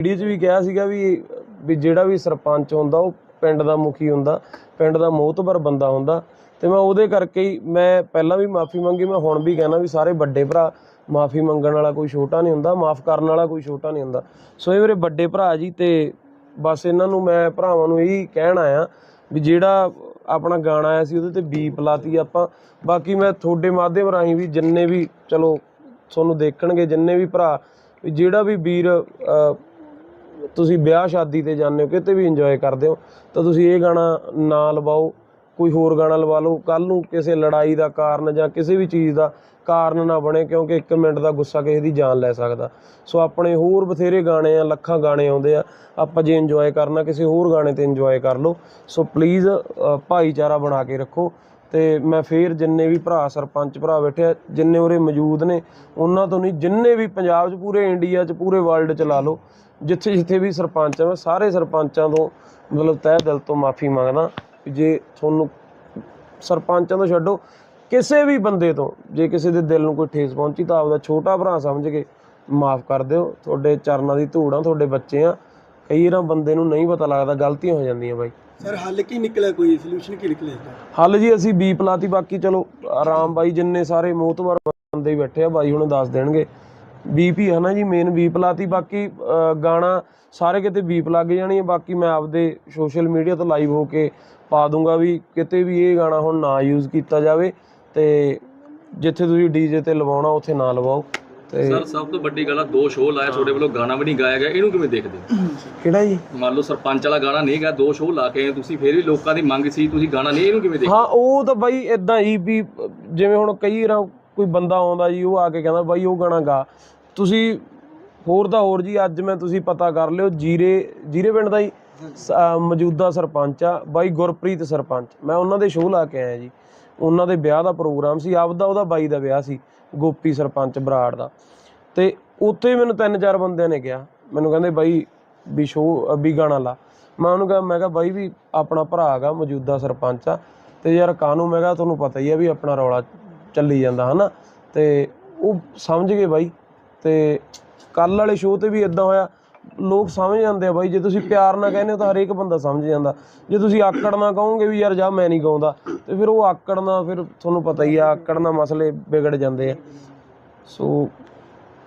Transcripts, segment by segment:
Video 'ਚ ਵੀ ਕਿਹਾ ਸੀਗਾ ਵੀ ਵੀ ਜਿਹੜਾ ਵੀ ਸਰਪੰਚ ਹੁੰਦਾ, ਉਹ ਪਿੰਡ ਦਾ ਮੁਖੀ ਹੁੰਦਾ, ਪਿੰਡ ਦਾ ਮੋਹਤਬਰ ਬੰਦਾ ਹੁੰਦਾ। ਤੇ ਮੈਂ ਉਹਦੇ ਕਰਕੇ ਹੀ ਮੈਂ ਪਹਿਲਾਂ ਵੀ ਮਾਫੀ ਮੰਗੀ, ਮੈਂ ਹੁਣ ਵੀ ਕਹਿਣਾ ਵੀ ਸਾਰੇ ਵੱਡੇ ਭਰਾ ਮਾਫੀ ਮੰਗਣ ਵਾਲਾ ਕੋਈ ਛੋਟਾ ਨਹੀਂ ਹੁੰਦਾ, ਮਾਫ ਕਰਨ ਵਾਲਾ ਕੋਈ ਛੋਟਾ ਨਹੀਂ ਹੁੰਦਾ। ਸੋ ਇਹ ਮੇਰੇ ਵੱਡੇ ਭਰਾ ਜੀ ਤੇ ਬਸ ਇਹਨਾਂ ਨੂੰ ਮੈਂ ਭਰਾਵਾਂ ਨੂੰ ਇਹੀ ਕਹਿਣ ਆਇਆ ਵੀ ਜਿਹੜਾ ਆਪਣਾ ਗਾਣਾ ਆਇਆ ਸੀ, ਉਹਦੇ ਤੇ ਬੀਪ ਲਾਤੀ ਆਪਾਂ। ਬਾਕੀ ਮੈਂ ਤੁਹਾਡੇ ਮਾਧਿਅਮ ਰਾਹੀਂ ਵੀ ਜਿੰਨੇ ਵੀ, ਚਲੋ, ਤੁਹਾਨੂੰ ਦੇਖਣਗੇ, ਜਿੰਨੇ ਵੀ ਭਰਾ, ਵੀ ਜਿਹੜਾ ਵੀ ਵੀਰ ਤੁਸੀਂ ਵਿਆਹ ਸ਼ਾਦੀ ਤੇ ਜਾਂਦੇ ਹੋ, ਕਿਤੇ ਵੀ ਇੰਜੋਏ ਕਰਦੇ ਹੋ, ਤਾਂ ਤੁਸੀਂ ਇਹ ਗਾਣਾ ਨਾ ਲਵਾਓ, ਕੋਈ ਹੋਰ ਗਾਣਾ ਲਵਾ ਲਓ। ਕੱਲ ਨੂੰ ਕਿਸੇ ਲੜਾਈ ਦਾ ਕਾਰਨ ਜਾਂ ਕਿਸੇ ਵੀ ਚੀਜ਼ ਦਾ ਕਾਰਨ ਨਾ ਬਣੇ, ਕਿਉਂਕਿ 1 ਮਿੰਟ ਦਾ ਗੁੱਸਾ ਕਿਸੇ ਦੀ ਜਾਨ ਲੈ ਸਕਦਾ। ਸੋ ਆਪਣੇ ਹੋਰ ਬਥੇਰੇ ਗਾਣੇ ਆ, ਲੱਖਾਂ ਗਾਣੇ ਆਉਂਦੇ ਆ, ਆਪਾਂ ਜੇ ਇੰਜੋਏ ਕਰਨਾ, ਕਿਸੇ ਹੋਰ ਗਾਣੇ ਤੇ ਇੰਜੋਏ ਕਰ ਲਓ। ਸੋ ਪਲੀਜ਼ ਭਾਈਚਾਰਾ ਬਣਾ ਕੇ ਰੱਖੋ। ਤੇ ਮੈਂ ਫੇਰ ਜਿੰਨੇ ਵੀ ਭਰਾ ਸਰਪੰਚ ਭਰਾ ਬੈਠੇ ਆ, ਜਿੰਨੇ ਉਰੇ ਮੌਜੂਦ ਨੇ, ਉਹਨਾਂ ਤੋਂ ਨਹੀਂ, ਜਿੰਨੇ ਵੀ ਪੰਜਾਬ 'ਚ ਪੂਰੇ ਇੰਡੀਆ 'ਚ ਪੂਰੇ ਵਰਲਡ 'ਚ ਲਾ ਲਓ, ਜਿੱਥੇ ਜਿੱਥੇ ਵੀ ਸਰਪੰਚ ਆ, ਮੈਂ ਸਾਰੇ ਸਰਪੰਚਾਂ ਤੋਂ ਮਤਲਬ ਤਹਿ ਦਿਲ ਤੋਂ ਮਾਫੀ ਮੰਗਦਾ ਵੀ ਜੇ ਤੁਹਾਨੂੰ ਸਰਪੰਚਾਂ ਤੋਂ ਛੱਡੋ, ਕਿਸੇ ਵੀ ਬੰਦੇ ਤੋਂ, ਜੇ ਕਿਸੇ ਦੇ ਦਿਲ ਨੂੰ ਕੋਈ ਠੇਸ ਪਹੁੰਚੀ ਤਾਂ ਆਪਦਾ ਛੋਟਾ ਭਰਾ ਸਮਝ ਕੇ ਮਾਫ ਕਰ ਦਿਓ। ਤੁਹਾਡੇ ਚਰਨਾਂ ਦੀ ਧੂੜ ਧੂੜਾਂ ਤੁਹਾਡੇ ਬੱਚੇ ਆ, ਕਈ ਵਾਰ ਬੰਦੇ ਨੂੰ ਨਹੀਂ ਪਤਾ ਲੱਗਦਾ, ਗਲਤੀਆਂ ਹੋ ਜਾਂਦੀਆਂ ਬਾਈ। ਸਰ, ਹੱਲ ਕੀ ਨਿਕਲਿਆ ਕੋਈ? ਸੋਲੂਸ਼ਨ ਕੀ ਨਿਕਲਿਆ ਇਹਦਾ? ਹੱਲ ਜੀ, ਅਸੀਂ ਬੀ ਪਲਾਤੀ, ਬਾਕੀ ਚਲੋ, ਆਰਾਮ ਬਾਈ, ਜਿੰਨੇ ਸਾਰੇ ਮੋਤਬਰ ਬੰਦੇ ਬੈਠੇ ਆ, ਬਾਈ ਹੁਣ ਦੱਸ ਦੇਣਗੇ। ਬੀਪੀ ਹੈ ਨਾ ਜੀ ਮੇਨ ਬੀ ਪਲਾਤੀ, ਬਾਕੀ ਗਾਣਾ ਸਾਰੇ ਕਿਤੇ ਬੀਪ ਲੱਗ ਜਾਣੀ ਹੈ ਬਾਕੀ ਮੈਂ ਆਪਦੇ ਸੋਸ਼ਲ ਮੀਡੀਆ ਤੋਂ ਲਾਈਵ ਹੋ ਕੇ ਪਾ ਦੂੰਗਾ ਵੀ ਕਿਤੇ ਵੀ ਇਹ ਗਾਣਾ ਹੁਣ ਨਾ ਯੂਜ਼ ਕੀਤਾ ਜਾਵੇ ਤੇ ਜਿੱਥੇ ਤੁਸੀਂ ਡੀਜੇ ਤੇ ਲਵਾਉਣਾ, ਉੱਥੇ ਨਾ ਲਵਾਓ। ਤੇ ਸਰ ਸਭ ਤੋਂ ਵੱਡੀ ਗੱਲ ਆ ਦੋ ਸ਼ੋਅ ਲਾਇਆ ਤੁਹਾਡੇ ਵੱਲੋਂ ਗਾਣਾ ਵੀ ਨਹੀਂ ਗਾਇਆ ਗਿਆ ਇਹਨੂੰ ਕਿਵੇਂ ਦੇਖਦੇ ਹੋ? ਕਿਹੜਾ ਜੀ? ਮੰਨ ਲਓ ਸਰਪੰਚ ਵਾਲਾ ਗਾਣਾ ਨਹੀਂ ਗਾ ਦੋ ਸ਼ੋਅ ਲਾ ਕੇ ਆਏ ਤੁਸੀਂ ਫੇਰ ਵੀ ਲੋਕਾਂ ਦੀ ਮੰਗ ਸੀ ਤੁਸੀਂ ਗਾਣਾ ਨਹੀਂ ਇਹਨੂੰ ਕਿਵੇਂ ਦੇਖਦੇ ਹਾਂ ਉਹ ਤਾਂ ਬਾਈ ਇਦਾਂ ਹੀ ਵੀ ਜਿਵੇਂ ਹੁਣ ਕਈ ਵਾਰ ਕੋਈ ਬੰਦਾ ਆਉਂਦਾ ਜੀ ਉਹ ਆ ਕੇ ਕਹਿੰਦਾ ਬਾਈ ਉਹ ਗਾਣਾ ਗਾ। ਤੁਸੀਂ ਹੋਰ ਦਾ ਹੋਰ ਜੀ ਅੱਜ ਮੈਂ ਤੁਸੀਂ ਪਤਾ ਕਰ ਲਿਓ ਜੀਰੇ ਜੀਰੇ ਪਿੰਡ ਦਾ ਹੀ ਸ- ਮੌਜੂਦਾ ਸਰਪੰਚ ਆ ਬਾਈ ਗੁਰਪ੍ਰੀਤ ਸਰਪੰਚ। ਮੈਂ ਉਹਨਾਂ ਦੇ ਸ਼ੋਅ ਲਾ ਕੇ ਆਇਆ ਜੀ। ਉਹਨਾਂ ਦੇ ਵਿਆਹ ਦਾ ਪ੍ਰੋਗਰਾਮ ਸੀ ਆਪਦਾ ਉਹਦਾ ਬਾਈ ਦਾ ਵਿਆਹ ਸੀ। ਗੋਪੀ ਸਰਪੰਚ ਬਰਾੜ ਦਾ। ਤੇ ਉੱਥੇ ਮੈਨੂੰ ਤਿੰਨ ਚਾਰ ਬੰਦਿਆਂ ਨੇ ਕਿਹਾ। ਮੈਨੂੰ ਕਹਿੰਦੇ ਬਾਈ ਵੀ ਸ਼ੋਅ ਵੀ ਗਾਣਾ ਲਾ। ਮੈਂ ਉਹਨੂੰ ਕਿਹਾ, ਮੈਂ ਕਿਹਾ ਬਾਈ ਵੀ ਆਪਣਾ ਭਰਾ ਹੈਗਾ, ਮੌਜੂਦਾ ਸਰਪੰਚ ਆ। ਤੇ ਯਾਰ ਕਾਨੂੰ ਮੈਂ ਕਿਹਾ ਤੁਹਾਨੂੰ ਪਤਾ ਹੀ ਆ ਵੀ ਆਪਣਾ ਰੌਲਾ ਚੱਲੀ ਜਾਂਦਾ, ਹਨਾ। ਤੇ ਉਹ ਸਮਝ ਗਏ ਬਾਈ। ਤੇ ਕੱਲ ਵਾਲੇ ਸ਼ੋਅ ਤੇ ਵੀ ਇਦਾਂ ਹੋਇਆ। ਲੋਕ ਸਮਝ ਜਾਂਦੇ ਆ ਬਾਈ ਜੇ ਤੁਸੀਂ ਪਿਆਰ ਨਾਲ ਕਹਿੰਦੇ ਹੋ ਤਾਂ ਹਰੇਕ ਬੰਦਾ ਸਮਝ ਜਾਂਦਾ। ਜੇ ਤੁਸੀਂ ਆਕੜ ਨਾਲ ਕਹੋਗੇ ਵੀ ਯਾਰ ਜਾ ਮੈਂ ਨਹੀਂ ਗਾਉਂਦਾ ਤੇ ਫਿਰ ਉਹ ਆਕੜ ਨਾਲ ਫਿਰ ਤੁਹਾਨੂੰ ਪਤਾ ਹੀ ਆ ਆਕੜ ਨਾਲ ਮਸਲੇ ਵਿਗੜ ਜਾਂਦੇ ਆ। ਸੋ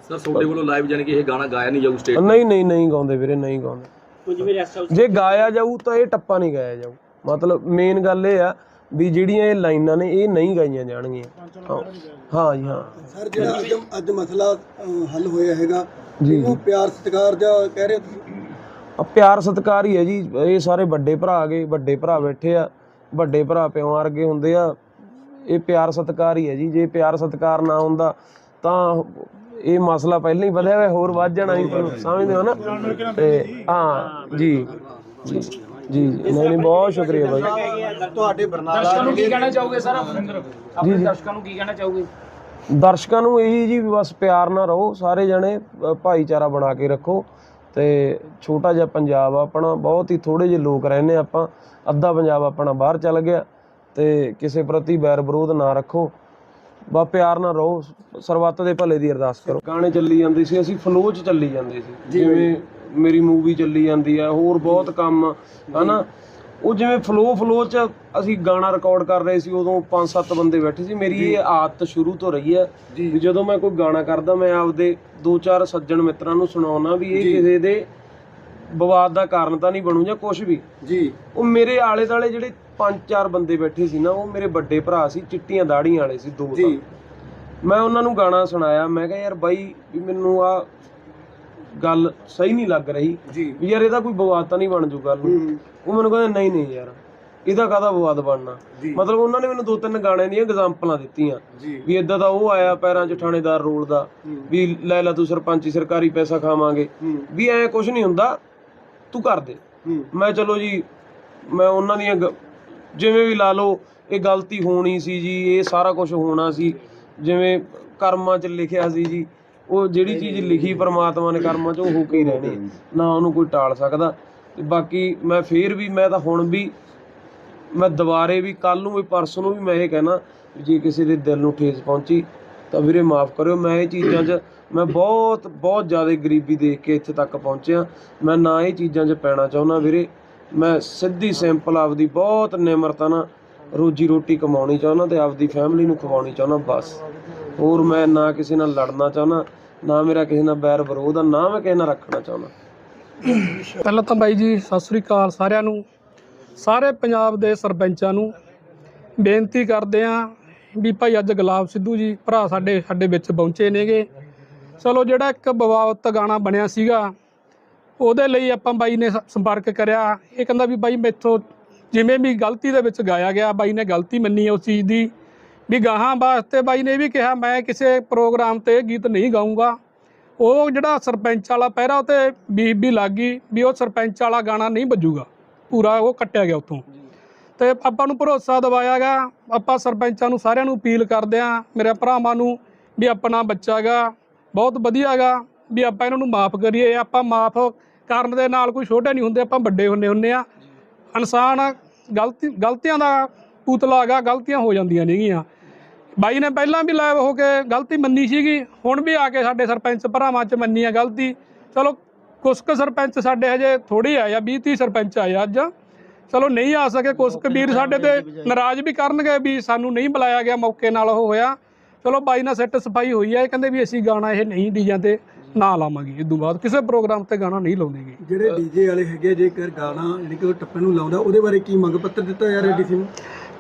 ਸਰ ਤੁਹਾਡੇ ਵੱਲੋਂ ਲਾਈਵ ਜਾਨੀ ਕਿ ਇਹ ਗਾਣਾ ਗਾਇਆ ਨਹੀਂ ਜਾਊ ਸਟੇਟ ਨਹੀਂ ਨਹੀਂ ਨਹੀਂ ਗਾਉਂਦੇ ਵੀਰੇ ਨਹੀਂ ਗਾਉਂਦੇ। ਜੇ ਗਾਇਆ ਜਾਊ ਤਾਂ ਇਹ ਟੱਪਾ ਨਹੀਂ ਗਾਇਆ ਜਾਊ। ਮਤਲਬ ਮੇਨ ਗੱਲ ਇਹ ਆ ਵੀ ਜਿਹੜੀਆਂ ਇਹ ਲਾਈਨਾਂ ਨੇ ਇਹ ਨਹੀਂ ਗਾਈਆਂ ਜਾਣਗੀਆਂ। ਹਾਂ ਜੀ ਹਾਂ। ਸਰ ਜਿਹੜਾ ਅੱਜ ਅੱਜ ਮਸਲਾ ਹੱਲ ਹੋਇਆ ਹੈਗਾ ਜੀ ਉਹ ਪਿਆਰ ਸਤਿਕਾਰ ਜਾਂ ਕਹਿ ਰਹੇ ਹੋ ਤੁਸੀਂ? ਆ ਪਿਆਰ ਸਤਿਕਾਰ ਹੀ ਹੈ ਜੀ। ਇਹ ਸਾਰੇ ਵੱਡੇ ਭਰਾ ਆ ਗਏ ਵੱਡੇ ਭਰਾ ਬੈਠੇ ਆ ਵੱਡੇ ਭਰਾ ਪਿਓ ਵਰਗੇ ਹੁੰਦੇ ਆ। ਇਹ ਪਿਆਰ ਸਤਿਕਾਰ ਹੀ ਹੈ ਜੀ। ਜੇ ਪਿਆਰ ਸਤਿਕਾਰ ਨਾ ਹੁੰਦਾ ਤਾਂ ਇਹ ਮਸਲਾ ਪਹਿਲਾਂ ਹੀ ਵਧਿਆ ਹੋਇਆ ਹੋਰ ਵੱਧ ਜਾਣਾ ਸੀ ਤੁਹਾਨੂੰ ਸਮਝਦੇ ਹੋ ਨਾ? ਤੇ ਹਾਂ ਜੀ। ਜੀ ਜੀ ਨਹੀਂ ਨਹੀਂ ਬਹੁਤ ਸ਼ੁਕਰੀਆ ਬਾਈ। ਤੁਹਾਡੇ ਬਰਨਾਲਾ ਦਰਸ਼ਕਾਂ ਨੂੰ ਕੀ ਕਹਿਣਾ ਚਾਹੋਗੇ ਸਰ ਆਪਣੇ ਦਰਸ਼ਕਾਂ ਨੂੰ ਕੀ ਕਹਿਣਾ ਚਾਹੋਗੇ? ਦਰਸ਼ਕਾਂ ਨੂੰ ਇਹੀ ਜੀ ਬਸ ਪਿਆਰ ਨਾਲ ਰਹੋ ਸਾਰੇ ਜਣੇ ਭਾਈਚਾਰਾ ਬਣਾ ਕੇ ਰੱਖੋ ਤੇ ਛੋਟਾ ਜਿਹਾ ਪੰਜਾਬ ਆਪਣਾ ਬਹੁਤ ਹੀ ਥੋੜੇ ਜਿਹੇ ਲੋਕ ਰਹਿੰਦੇ ਆਪਾਂ ਅੱਧਾ ਪੰਜਾਬ ਆਪਣਾ ਬਾਹਰ ਚੱਲ ਗਿਆ ਤੇ ਕਿਸੇ ਪ੍ਰਤੀ ਬੈਰ ਵਿਰੋਧ ਨਾ ਰੱਖੋ। ਬਾ ਪਿਆਰ ਨਾਲ ਰਹੋ ਸਰਬੱਤ ਦੇ ਭਲੇ ਦੀ ਅਰਦਾਸ ਕਰੋ। ਗਾਣੇ ਚੱਲੀ ਜਾਂਦੇ ਸੀ ਅਸੀਂ ਫਲੋ 'ਚ ਚੱਲੀ ਜਾਂਦੇ ਸੀ ਜਿਵੇਂ ਮੇਰੀ ਮੂਵੀ ਚੱਲੀ ਜਾਂਦੀ ਆ ਹੋਰ ਬਹੁਤ ਕੰਮ ਹਨਾ? ਉਹ ਜਿਵੇਂ ਫਲੋ ਫਲੋ 'ਚ ਅਸੀਂ ਗਾਣਾ ਰਿਕਾਰਡ ਕਰ ਰਹੇ ਸੀ ਉਦੋਂ ਪੰਜ ਸੱਤ ਬੰਦੇ ਬੈਠੇ ਸੀ। ਮੇਰੀ ਇਹ ਆਦਤ ਸ਼ੁਰੂ ਤੋਂ ਰਹੀ ਹੈ ਵੀ ਜਦੋਂ ਮੈਂ ਕੋਈ ਗਾਣਾ ਕਰਦਾ ਮੈਂ ਆਪਦੇ ਦੋ ਚਾਰ ਸੱਜਣ ਮਿੱਤਰਾਂ ਨੂੰ ਸੁਣਾਉਣਾ ਵੀ ਇਹ ਕਿਸੇ ਦੇ ਵਿਵਾਦ ਦਾ ਕਾਰਨ ਤਾਂ ਨਹੀਂ ਬਣੂ ਜਾਂ ਕੁਝ ਵੀ। ਜੀ। ਉਹ ਮੇਰੇ ਆਲੇ ਦਾਲੇ ਜਿਹੜੇ ਪੰਜ ਚਾਰ ਬੰਦੇ ਬੈਠੇ ਸੀ ਨਾ ਉਹ ਮੇਰੇ ਵੱਡੇ ਭਰਾ ਸੀ ਚਿੱਟੀਆਂ ਦਾੜੀਆਂ ਵਾਲੇ ਸੀ ਦੋ ਤਾਂ। ਮੈਂ ਉਹਨਾਂ ਨੂੰ ਗਾਣਾ ਸੁਣਾਇਆ ਮੈਂ ਕਿਹਾ ਯਾਰ ਬਾਈ ਵੀ ਮੈਨੂੰ ਆ ਗੱਲ ਸਹੀ ਨਹੀਂ ਲੱਗ ਰਹੀ। ਜੀ। ਵੀ ਯਾਰ ਇਹਦਾ ਕੋਈ ਵਿਵਾਦ ਤਾਂ ਨਹੀਂ ਬਣ ਜੂ ਗੱਲ ਹੂੰ। ਉਹ ਮੈਨੂੰ ਕਹਿੰਦੇ ਨਹੀਂ ਨਹੀਂ ਯਾਰ ਇਹਦਾ ਕਾਹਦਾ ਵਿਵਾਦ ਬਣਨਾ? ਜੀ। ਮਤਲਬ ਉਹਨਾਂ ਨੇ ਮੈਨੂੰ ਦੋ ਤਿੰਨ ਗਾਣੇ ਦੀਆਂ ਐਗਜ਼ਾਮਪਲਾਂ ਦਿੱਤੀਆਂ। ਜੀ। ਵੀ ਇਦਾਂ ਦਾ ਉਹ ਆਇਆ ਪੈਰਾਂ 'ਚ ਥਾਣੇਦਾਰ ਰੋਲ ਦਾ ਹੂੰ। ਵੀ ਲੈ ਲੈ ਤੂੰ ਸਰਪੰਚੀ ਸਰਕਾਰੀ ਪੈਸਾ ਖਾਵਾਂਗੇ। ਹੂੰ। ਵੀ ਐ ਕੁਝ ਨਹੀਂ ਹੁੰਦਾ ਤੂੰ ਕਰ ਦੇ। ਹੂੰ। ਮੈਂ ਚਲੋ ਜੀ ਮੈਂ ਉਹਨਾਂ ਦੀਆਂ ਗ- ਜਿਵੇਂ ਵੀ ਲਾ ਲਓ ਇਹ ਗਲਤੀ ਹੋਣੀ ਸੀ ਜੀ ਇਹ ਸਾਰਾ ਕੁਝ ਹੋਣਾ ਸੀ। ਜਿਵੇਂ ਕਰਮਾਂ 'ਚ ਲਿਖਿਆ ਸੀ ਜੀ ਉਹ ਜਿਹੜੀ ਚੀਜ਼ ਲਿਖੀ ਪਰਮਾਤਮਾ ਨੇ ਕਰਮਾਂ 'ਚ, ਉਹ ਹੋ ਕੇ ਹੀ ਰਹਿਣੀ ਹੈ। ਨਾ ਉਹਨੂੰ ਕੋਈ ਟਾਲ ਸਕਦਾ। ਤੇ ਬਾਕੀ ਮੈਂ ਫੇਰ ਵੀ, ਮੈਂ ਤਾਂ ਹੁਣ ਵੀ, ਮੈਂ ਦੁਬਾਰੇ ਵੀ ਕੱਲ ਨੂੰ ਵੀ, ਪਰਸੋਂ ਨੂੰ ਵੀ ਮੈਂ ਇਹ ਕਹਿਣਾ ਵੀ ਜੇ ਕਿਸੇ ਦੇ ਦਿਲ ਨੂੰ ਠੇਸ ਪਹੁੰਚੀ, ਤਾਂ ਵੀਰੇ ਮਾਫ ਕਰਿਓ। ਮੈਂ ਇਹ ਚੀਜ਼ਾਂ 'ਚ, ਮੈਂ ਬਹੁਤ ਬਹੁਤ ਜ਼ਿਆਦਾ ਗਰੀਬੀ ਦੇਖ ਕੇ ਇੱਥੇ ਤੱਕ ਪਹੁੰਚਿਆ। ਮੈਂ ਨਾ ਇਹ ਚੀਜ਼ਾਂ 'ਚ ਪੈਣਾ ਚਾਹੁੰਦਾ ਵੀਰੇ। ਮੈਂ ਸਿੱਧੀ, ਸਿੰਪਲ ਆਪਦੀ ਬਹੁਤ ਨਿਮਰਤਾ ਨਾਲ ਰੋਜੀ ਰੋਟੀ ਕਮਾਉਣੀ ਚਾਹੁੰਦਾ ਤੇ ਆਪਦੀ ਫੈਮਿਲੀ ਨੂੰ ਖਵਾਉਣੀ ਚਾਹੁੰਦਾ, ਬਸ। ਹੋਰ ਮੈਂ ਨਾ ਕਿਸੇ ਨਾਲ ਲੜਨਾ ਚਾਹੁੰਦਾ, ਨਾ ਮੇਰਾ ਕਿਸੇ ਨਾਲ ਬੈਰ ਵਿਰੋਧ ਆ, ਨਾ ਮੈਂ ਕਿਸੇ ਨਾਲ ਰੱਖਣਾ ਚਾਹੁੰਦਾ। ਪਹਿਲਾਂ ਤਾਂ ਬਾਈ ਜੀ, ਸਤਿ ਸ੍ਰੀ ਅਕਾਲ ਸਾਰਿਆਂ ਨੂੰ। ਸਾਰੇ ਪੰਜਾਬ ਦੇ ਸਰਪੰਚਾਂ ਨੂੰ ਬੇਨਤੀ ਕਰਦੇ ਆਂ ਵੀ ਭਾਈ ਅੱਜ ਗੁਲਾਬ ਸਿੱਧੂ ਜੀ ਭਰਾ ਸਾਡੇ ਸਾਡੇ ਵਿੱਚ ਪਹੁੰਚੇ ਨੇਗੇ। ਚਲੋ ਜਿਹੜਾ ਇੱਕ ਬਵਾਵਤ ਗਾਣਾ ਬਣਿਆ ਸੀਗਾ, ਉਹਦੇ ਲਈ ਆਪਾਂ ਬਾਈ ਨੇ ਸ- ਸੰਪਰਕ ਕਰਿਆ। ਇਹ ਕਹਿੰਦਾ ਵੀ ਬਾਈ ਮੈਥੋਂ ਜਿਵੇਂ ਵੀ ਗਲਤੀ ਦੇ ਵਿੱਚ ਗਾਇਆ ਗਿਆ, ਬਾਈ ਨੇ ਗਲਤੀ ਮੰਨੀ ਉਸ ਚੀਜ਼ ਦੀ। ਵੀ ਗਾਹਾਂ ਵਾਸਤੇ ਬਾਈ ਨੇ ਇਹ ਵੀ ਕਿਹਾ, ਮੈਂ ਕਿਸੇ ਪ੍ਰੋਗਰਾਮ ਤੇ ਗੀਤ ਨਹੀਂ ਗਾਊਂਗਾ। ਉਹ ਜਿਹੜਾ ਸਰਪੰਚ ਵਾਲਾ ਪਹਿਰਾ ਉਹ ਤੇ ਬੀਬ ਲੱਗ ਗਈ ਵੀ ਉਹ ਸਰਪੰਚ ਵਾਲਾ ਗਾਣਾ ਨਹੀਂ ਵੱਜੂਗਾ। ਪੂਰਾ ਉਹ ਕੱਟਿਆ ਗਿਆ ਉੱਥੋਂ। ਤੇ ਆਪਾਂ ਨੂੰ ਭਰੋਸਾ ਦਿਵਾਇਆ ਗਾ ਆਪਾਂ ਸਰਪੰਚਾਂ ਨੂੰ ਸਾਰਿਆਂ ਨੂੰ ਅਪੀਲ ਕਰਦੇ ਆਂ, ਮੇਰੇ ਭਰਾਵਾਂ ਨੂੰ ਵੀ ਆਪਣਾ ਬੱਚਾ ਗਾ ਬਹੁਤ ਵਧੀਆ ਗਾ ਵੀ ਆਪਾਂ ਇਹਨਾਂ ਨੂੰ ਮਾਫ ਕਰੀਏ। ਆਪਾਂ ਮਾਫ ਕਰਨ ਦੇ ਨਾਲ ਕੋਈ ਛੋਟੇ ਨਹੀਂ ਹੁੰਦੇ, ਆਪਾਂ ਵੱਡੇ ਹੁੰਨੇ ਹੁੰਨੇ ਆ। ਇਨਸਾਨ ਗਲਤੀ, ਗਲਤੀਆਂ ਦਾ ਪੁਤਲਾ ਗਾ ਗਲਤੀਆਂ ਹੋ ਜਾਂਦੀਆਂ ਨੇਗੀਆਂ ਬਾਈ ਨੇ ਪਹਿਲਾਂ ਵੀ ਲਾਈਵ ਹੋ ਕੇ ਗਲਤੀ ਮੰਨੀ ਸੀਗੀ, ਹੁਣ ਵੀ ਆ ਕੇ ਸਾਡੇ ਸਰਪੰਚ ਭਰਾਵਾਂ 'ਚ ਮੰਨੀ ਆ ਗਲਤੀ। ਚਲੋ ਕੁਛ ਕੁ ਸਰਪੰਚ ਸਾਡੇ ਹਜੇ ਥੋੜੀ ਆਏ ਆ 20 30 ਸਰਪੰਚ ਆਏ ਅੱਜ। ਚਲੋ, ਨਹੀਂ ਆ ਸਕੇ ਕੁਛ ਕੁ ਵੀਰ ਸਾਡੇ ਤੇ ਨਾਰਾਜ਼ ਵੀ ਕਰਨਗੇ ਵੀ ਸਾਨੂੰ ਨਹੀਂ ਬੁਲਾਇਆ ਗਿਆ, ਮੌਕੇ ਨਾਲ ਉਹ ਹੋਇਆ। ਚਲੋ, ਬਾਈ ਨਾਲ ਸੈੱਟ ਸਫ਼ਾਈ ਹੋਈ ਆ, ਇਹ ਕਹਿੰਦੇ ਵੀ ਅਸੀਂ ਗਾਣਾ ਇਹ ਨਹੀਂ ਡੀਜਾਂ ਤੇ ਨਾ ਲਾਵਾਂਗੇ। ਇਸ ਤੋਂ ਬਾਅਦ ਕਿਸੇ ਪ੍ਰੋਗਰਾਮ ਤੇ ਗਾਣਾ ਨਹੀਂ ਲਾਉਂਦੇਗੇ ਜਿਹੜੇ ਡੀਜੇ ਵਾਲੇ ਹੈਗੇ ਜੇਕਰ ਗਾਣਾ ਜਿਹੜੀ ਕਿ ਟੱਪਣ ਨੂੰ ਲਾਉਂਦਾ, ਉਹਦੇ ਬਾਰੇ ਕੀ ਮੰਗ ਪੱਤਰ ਦਿੱਤਾ ਯਾਰ ਡੀਸੀ ਨੂੰ?